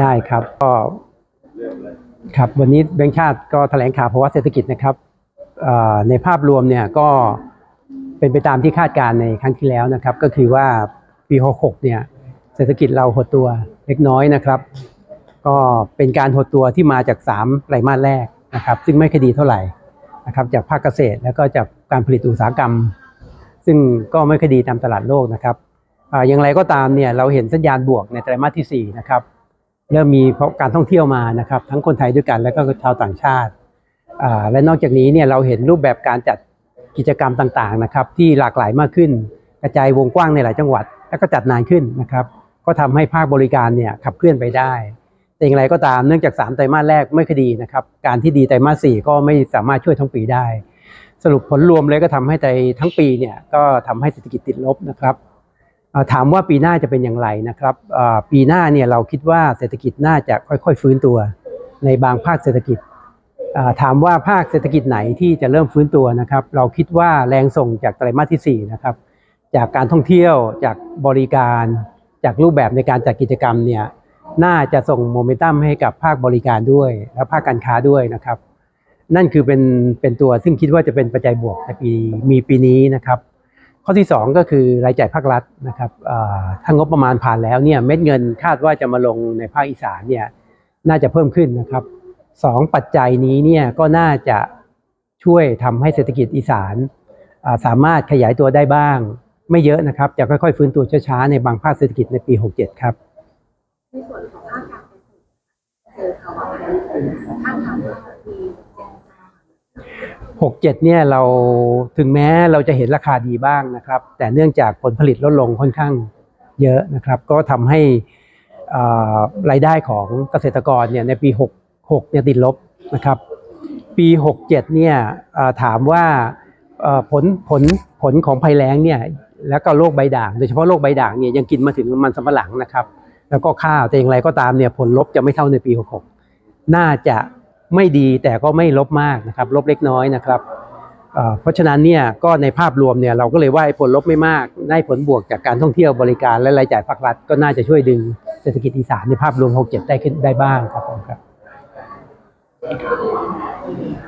ได้ครับก็ครับวันนี้แบงค์ชาติก็แถลงข่าวภาวะเศรษฐกิจนะครับในภาพรวมเนี่ยก็เป็นไปตามที่คาดการณ์ในครั้งที่แล้วนะครับ ก็คือว่าปี 66 เนี่ยเศรษฐกิจเราหดตัวเล็กน้อยนะครับ ก็เป็นการหดตัวที่มาจาก 3 ไตรมาสแรกนะครับ ซึ่งไม่คดีเท่าไหร่นะครับจากภาคเกษตรแล้วก็จากการผลิตอุตสาหกรรม ซึ่งก็ไม่คดีตามตลาดโลกนะครับอ่าอย่างไรก็ตามเนี่ยเราเห็นสัญญาณบวกในไตรมาสที่ 4 นะครับ เริ่มมีเพราะการท่องเที่ยวมานะครับทั้งคนไทยด้วยกันแล้วก็ชาวต่างชาติและนอกจากนี้เนี่ยเราเห็นรูปแบบการจัดกิจกรรมต่างๆนะครับที่หลากหลายมากขึ้น กระจายวงกว้างในหลายจังหวัด แล้วก็จัดนานขึ้นนะครับก็ทำให้ภาคบริการเนี่ยขับเคลื่อนไปได้ แต่อย่างไรก็ตามเนื่องจาก 3 ไตรมาสแรกไม่คดีนะครับการที่ดีไตรมาส 4 ก็ไม่สามารถช่วยทั้งปีได้ สรุปผลรวมเลยก็ทำให้ไตรทั้งปีเนี่ยก็ทำให้เศรษฐกิจติดลบนะครับ ถามว่าปีหน้าจะเป็นอย่างไรนะครับปีหน้าเนี่ยเราคิดว่าเศรษฐกิจน่าจะค่อยๆ ฟื้นตัว ในบางภาคเศรษฐกิจถามว่าภาคเศรษฐกิจไหนที่จะเริ่มฟื้นตัวนะครับ เราคิดว่าแรงส่งจากไตรมาสที่4นะครับจากการท่องเที่ยวจากบริการ จากรูปแบบในการจัดกิจกรรมเนี่ยน่าจะส่งโมเมนตัมให้กับภาคบริการด้วย และภาคการค้าด้วยนะครับ นั่นคือเป็นเป็นตัวซึ่งคิดว่าจะเป็นปัจจัยบวกในปีมีปีนี้นะครับ ข้อที่ 2 ก็คือรายจ่ายภาครัฐนะครับถ้างบประมาณผ่านแล้วเนี่ยเม็ดเงินคาดว่าจะมาลงในภาคอีสานเนี่ยน่าจะเพิ่มขึ้นนะครับสองปัจจัยนี้เนี่ยก็น่าจะช่วยทำให้เศรษฐกิจอีสานสามารถขยายตัวได้บ้าง ไม่เยอะนะครับ จะค่อยๆ ฟื้นตัวช้าๆในบางภาคเศรษฐกิจในปี 67 ครับในส่วนของภาคการเกษตรเจอภาวะภัยแล้งคการณ์ว่าปีเจ็ด 67เนี่ยเราถึงแม้เราจะเห็นราคาดีบ้างนะครับ แต่เนื่องจากผลผลิตลดลงค่อนข้างเยอะนะครับ ก็ทำให้อ่ารายได้ของเกษตรกรเนี่ยในปี 66เนี่ยติดลบนะครับ ปี 67เนี่ยถามว่าผลผลผลของภัยแล้งเนี่ยแล้วก็โรคใบด่างโดยเฉพาะโรคใบด่างเนี่ยยังกินมาถึงมันสำปะหลังนะครับ แล้วก็ข้าวแต่อย่างไรก็ตามเนี่ยผลลบจะไม่เท่าในปี 66 น่าจะ ไม่ดีแต่ก็ไม่ลบมากนะครับลบเล็กน้อยนะครับเพราะฉะนั้นเนี่ยก็ในภาพรวมเนี่ยเราก็เลยว่าผลลบไม่มากได้ผลบวกจากการท่องเที่ยวบริการและรายจ่ายภาครัฐก็น่าจะช่วยดึงเศรษฐกิจอีสานในภาพรวม 67 ได้ขึ้นได้บ้างครับผมครับ